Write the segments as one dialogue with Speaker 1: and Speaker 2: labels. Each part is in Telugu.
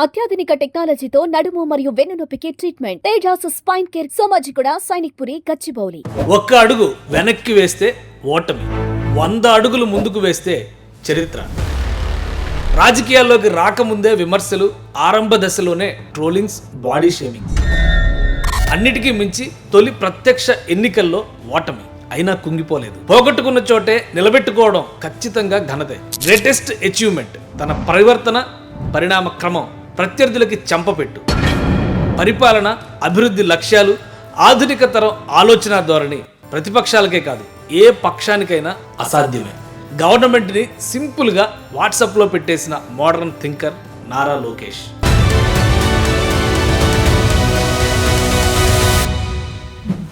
Speaker 1: అత్యాధునిక టెక్నాలజీతో నడుము మరియు వెన్నునొప్పికి treatment Tejas spine care Somajiguda Sainikpuri Gachibowli.
Speaker 2: ఒక్క అడుగు వెనక్కి వేస్తే ఓటమి. వంద అడుగులు ముందుకు వేస్తే చరిత్ర. రాజకీయాల్లోకి రాకముందే విమర్శలు ఆరంభ దశలోనే ట్రోలింగ్స్ బాడీ షేమింగ్ అన్నిటికీ మించి తొలి ప్రత్యక్ష ఎన్నికల్లో ఓటమి. అయినా కుంగిపోలేదు. పోగొట్టుకున్న చోటే నిలబెట్టుకోవడం ఖచ్చితంగా ఘనతే. గ్రేటెస్ట్ అచీవ్మెంట్ తన పరివర్తన పరిణామ క్రమం. ప్రత్యర్థులకి చెంపపెట్టు. పరిపాలన అభివృద్ధి లక్ష్యాలు ఆధునిక తరం ఆలోచన ధోరణి ప్రతిపక్షాలకే కాదు ఏ పక్షానికైనా అసాధ్యమే. గవర్నమెంట్ని సింపుల్గా వాట్సాప్లో పెట్టేసిన మోడర్న్ థింకర్ నారా లోకేష్.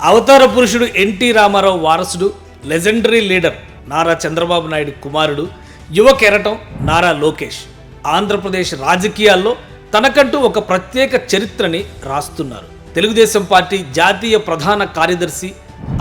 Speaker 2: అవతార పురుషుడు ఎన్టీ రామారావు వారసుడు లెజెండరీ లీడర్ నారా చంద్రబాబు నాయుడు కుమారుడు యువ కెరటం నారా లోకేష్. ఆంధ్రప్రదేశ్ రాజకీయాల్లో తనకంటూ ఒక ప్రత్యేక చరిత్రని రాస్తున్నారు. తెలుగుదేశం పార్టీ జాతీయ ప్రధాన కార్యదర్శి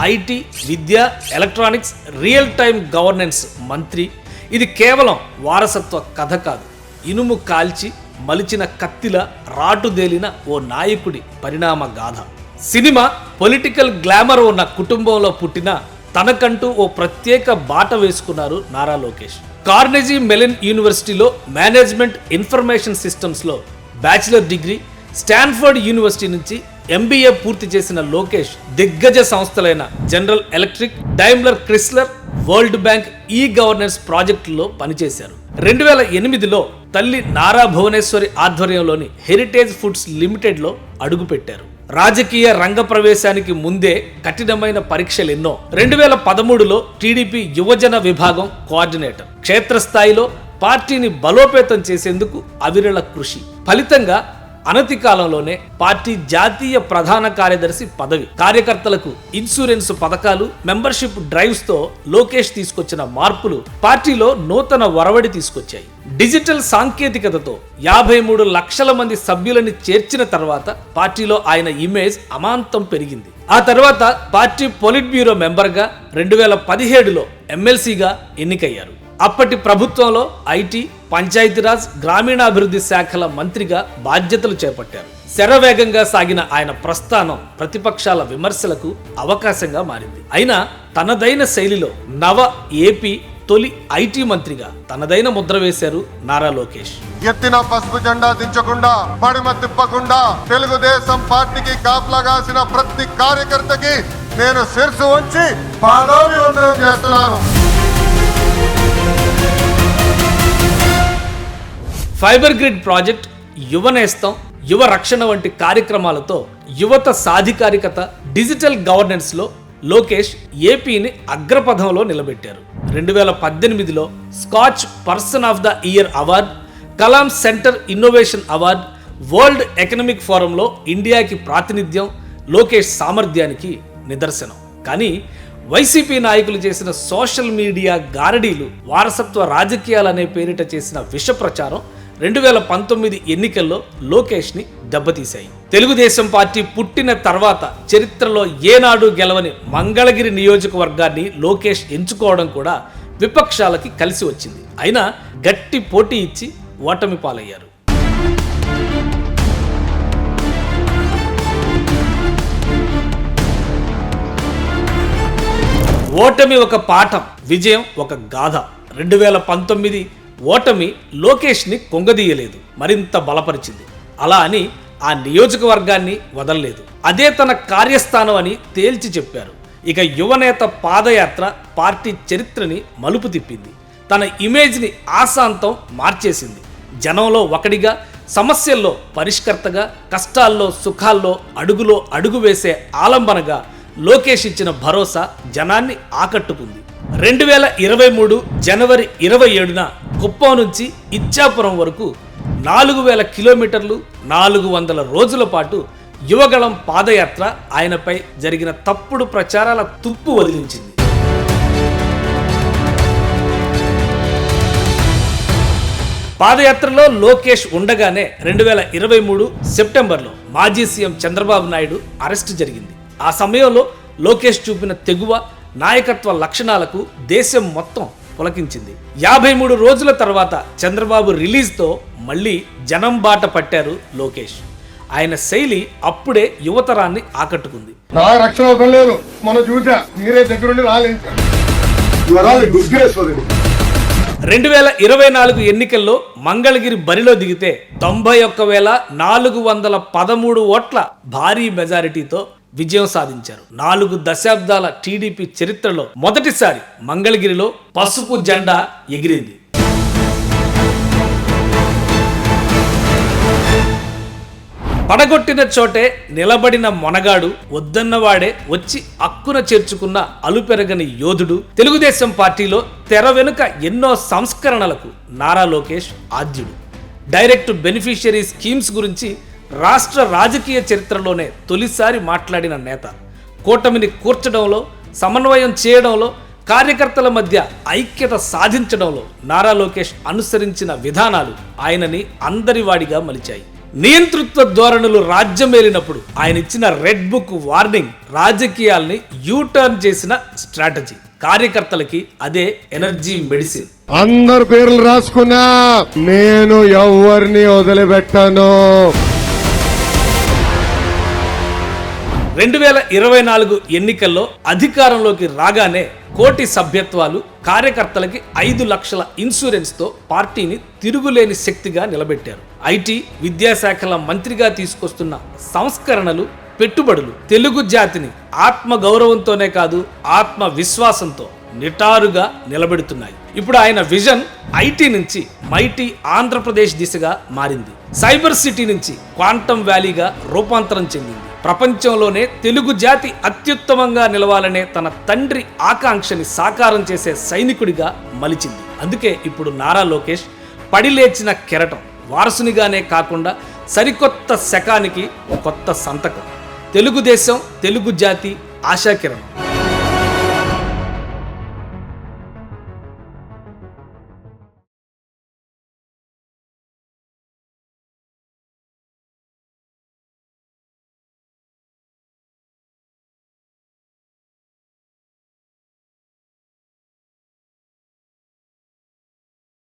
Speaker 2: ఐటీ విద్య ఎలక్ట్రానిక్స్ రియల్ టైమ్ గవర్నెన్స్ మంత్రి. ఇది కేవలం వారసత్వ కథ కాదు. ఇనుము కాల్చి మలిచిన కత్తిల రాటుదేలిన ఓ నాయకుడి పరిణామ గాథ. సినిమా పొలిటికల్ గ్లామర్ ఉన్న కుటుంబంలో పుట్టిన తనకంటూ ఓ ప్రత్యేక బాట వేసుకున్నారు నారా లోకేష్. కార్నెజీ మెలిన్ యూనివర్సిటీలో మేనేజ్మెంట్ ఇన్ఫర్మేషన్ సిస్టమ్స్లో బ్యాచిలర్ డిగ్రీ స్టాన్ఫర్డ్ యూనివర్సిటీ నుంచి ఎంబీఏ పూర్తి చేసిన లోకేష్ దిగ్గజ సంస్థలైన General Electric Daimler Chrysler World Bank e governance ప్రాజెక్టులో పనిచేశారు. రెండు వేల ఎనిమిదిలో తల్లి నారా భువనేశ్వరి ఆధ్వర్యంలోని హెరిటేజ్ ఫుడ్స్ లిమిటెడ్లో అడుగుపెట్టారు. రాజకీయ రంగ ప్రవేశానికి ముందే కఠినమైన పరీక్షలు ఎన్నో రెండు వేల పదమూడులో టీడీపీ యువజన విభాగం కోఆర్డినేటర్. క్షేత్రస్థాయిలో పార్టీని బలోపేతం చేసేందుకు అవిరళ కృషి. ఫలితంగా అనతి కాలంలోనే పార్టీ జాతీయ ప్రధాన కార్యదర్శి పదవి. కార్యకర్తలకు ఇన్సూరెన్స్ పథకాలు మెంబర్షిప్ డ్రైవ్స్తో లోకేష్ తీసుకొచ్చిన మార్పులు పార్టీలో నూతన వరవడి తీసుకొచ్చాయి. డిజిటల్ సాంకేతికతతో యాభై మూడు లక్షల మంది సభ్యులని చేర్చిన తర్వాత పార్టీలో ఆయన ఇమేజ్ అమాంతం పెరిగింది. ఆ తర్వాత పార్టీ పొలిట్ బ్యూరో మెంబర్గా రెండు వేల పదిహేడులో ఎమ్మెల్సీగా ఎన్నికయ్యారు. అప్పటి ప్రభుత్వంలో ఐటీ పంచాయతీరాజ్ గ్రామీణాభివృద్ధి శాఖల మంత్రిగా బాధ్యతలు చేపట్టారు. శరవేగంగా సాగిన ఆయన ప్రస్థానం ప్రతిపక్షాల విమర్శలకు అవకాశంగా మారింది. అయినా తనదైన శైలిలో నవ ఏపీ తొలి ఐటీ మంత్రిగా తనదైన ముద్ర వేశారు నారా లోకేష్.
Speaker 3: ఎత్తిన పసుపు జెండా దించకుండా పడిమ తిప్పకుండా తెలుగుదేశం పార్టీకి కాపలాగాసిన ప్రతి కార్యకర్తకి నేను శిరసు ఉంచి పాదాభివందనం చేస్తున్నాను.
Speaker 2: ఫైబర్ గ్రిడ్ ప్రాజెక్ట్ యువనేస్తం యువ రక్షణ వంటి కార్యక్రమాలతో యువత సాధికారికత డిజిటల్ గవర్నెన్స్లో లోకేష్ ఏపీని అగ్రపథంలో నిలబెట్టారు. రెండు వేల పద్దెనిమిదిలో Skoch person of the year award Kalam centre innovation award World Economic ఫోరంలో ఇండియాకి ప్రాతినిధ్యం లోకేష్ సామర్థ్యానికి నిదర్శనం. కానీ వైసీపీ నాయకులు చేసిన సోషల్ మీడియా గారడీలు వారసత్వ రాజకీయాలనే పేరిట చేసిన విష ప్రచారం రెండు వేల పంతొమ్మిది ఎన్నికల్లో లోకేష్ని దెబ్బతీశాయి. తెలుగుదేశం పార్టీ పుట్టిన తర్వాత చరిత్రలో ఏనాడు గెలవని మంగళగిరి నియోజకవర్గాన్ని లోకేష్ ఎంచుకోవడం కూడా విపక్షాలకి కలిసి వచ్చింది. అయినా గట్టి పోటీ ఇచ్చి ఓటమి పాలయ్యారు. ఓటమి ఒక పాఠం విజయం ఒక గాథ. రెండు వేల పంతొమ్మిది ఓటమి లోకేష్ని కొంగదీయలేదు మరింత బలపరిచింది. అలా అని ఆ నియోజకవర్గాన్ని వదలలేదు. అదే తన కార్యస్థానం అని తేల్చి చెప్పారు. ఇక యువనేత పాదయాత్ర పార్టీ చరిత్రని మలుపు తిప్పింది. తన ఇమేజ్ని ఆశాంతం మార్చేసింది. జనంలో ఒకడిగా సమస్యల్లో పరిష్కర్తగా కష్టాల్లో సుఖాల్లో అడుగులో అడుగు వేసే ఆలంబనగా లోకేష్ ఇచ్చిన భరోసా జనాన్ని ఆకట్టుకుంది. రెండు వేల ఇరవై మూడు జనవరి ఇరవై ఏడున కుప్పం నుంచి ఇచ్చాపురం వరకు నాలుగు వేల కిలోమీటర్లు నాలుగు వందల రోజుల పాటు యువగళం పాదయాత్ర ఆయనపై జరిగిన తప్పుడు ప్రచారాల తుప్పు వదిలించింది. పాదయాత్రలో లోకేష్ ఉండగానే రెండు వేల ఇరవై మూడు సెప్టెంబర్లో మాజీ సీఎం చంద్రబాబు నాయుడు అరెస్టు జరిగింది. ఆ సమయంలో లోకేష్ చూపిన తెగువ నాయకత్వ లక్షణాలకు దేశం మొత్తం పులకించింది. యాభై మూడు రోజుల తర్వాత చంద్రబాబు రిలీజ్తో మళ్ళీ జనం బాట పట్టారు లోకేష్. ఆయన శైలి అప్పుడే యువతరాన్ని ఆకట్టుకుంది.
Speaker 3: నా రక్షణ అవసరం లేదు. మనం చూసా. మీరే దగ్గరుండి
Speaker 2: రెండు వేల ఇరవై నాలుగు ఎన్నికల్లో మంగళగిరి బరిలో దిగితే తొంభై ఒక్క వేల నాలుగు వందల పదమూడు ఓట్ల భారీ మెజారిటీతో విజయం సాధించారు. నాలుగు దశాబ్దాల టీడీపీ చరిత్రలో మొదటిసారి మంగళగిరిలో పసుపు జెండా ఎగిరింది. పడగొట్టిన చోటే నిలబడిన మొనగాడు వద్దన్నవాడే వచ్చి అక్కున చేర్చుకున్న అలుపెరగని యోధుడు. తెలుగుదేశం పార్టీలో తెర వెనుక ఎన్నో సంస్కరణలకు నారా లోకేష్ ఆద్యుడు. డైరెక్ట్ బెనిఫిషియరీ స్కీమ్స్ గురించి రాష్ట్ర రాజకీయ చరిత్రలోనే తొలిసారి మాట్లాడిన నేత. కూటమిని కూర్చడంలో సమన్వయం చేయడంలో కార్యకర్తల మధ్య ఐక్యత సాధించడంలో నారా లోకేష్ అనుసరించిన విధానాలు ఆయనని అందరివాడిగా మలిచాయి. నియంతృత్వ ధోరణులు రాజ్యమేలినప్పుడు ఆయన ఇచ్చిన రెడ్ బుక్ వార్నింగ్ రాజకీయాల్ని యూటర్న్ చేసిన స్ట్రాటజీ. కార్యకర్తలకి అదే ఎనర్జీ మెడిసిన్.
Speaker 3: అందరు పేర్లు రాసుకున్నా నేను ఎవరిని వదిలిపెట్టాను.
Speaker 2: రెండు వేల ఇరవై నాలుగు ఎన్నికల్లో అధికారంలోకి రాగానే కోటి సభ్యత్వాలు కార్యకర్తలకి ఐదు లక్షల ఇన్సూరెన్స్తో పార్టీని తిరుగులేని శక్తిగా నిలబెట్టారు. ఐటీ విద్యాశాఖల మంత్రిగా తీసుకొస్తున్న సంస్కరణలు పెట్టుబడులు తెలుగు జాతిని ఆత్మ గౌరవంతోనే కాదు ఆత్మ విశ్వాసంతో నిటారుగా నిలబెడుతున్నాయి. ఇప్పుడు ఆయన విజన్ ఐటీ నుంచి మైటీ ఆంధ్రప్రదేశ్ దిశగా మారింది. సైబర్ సిటీ నుంచి క్వాంటమ్ వ్యాలీగా రూపాంతరం చెందింది. ప్రపంచంలోనే తెలుగు జాతి అత్యుత్తమంగా నిలవాలనే తన తండ్రి ఆకాంక్షని సాకారం చేసే సైనికుడిగా మలిచింది. అందుకే ఇప్పుడు నారా లోకేష్ పడిలేచిన కెరటం వారసునిగానే కాకుండా సరికొత్త శకానికి కొత్త సంతకం. తెలుగుదేశం తెలుగు జాతి ఆశాకిరణం.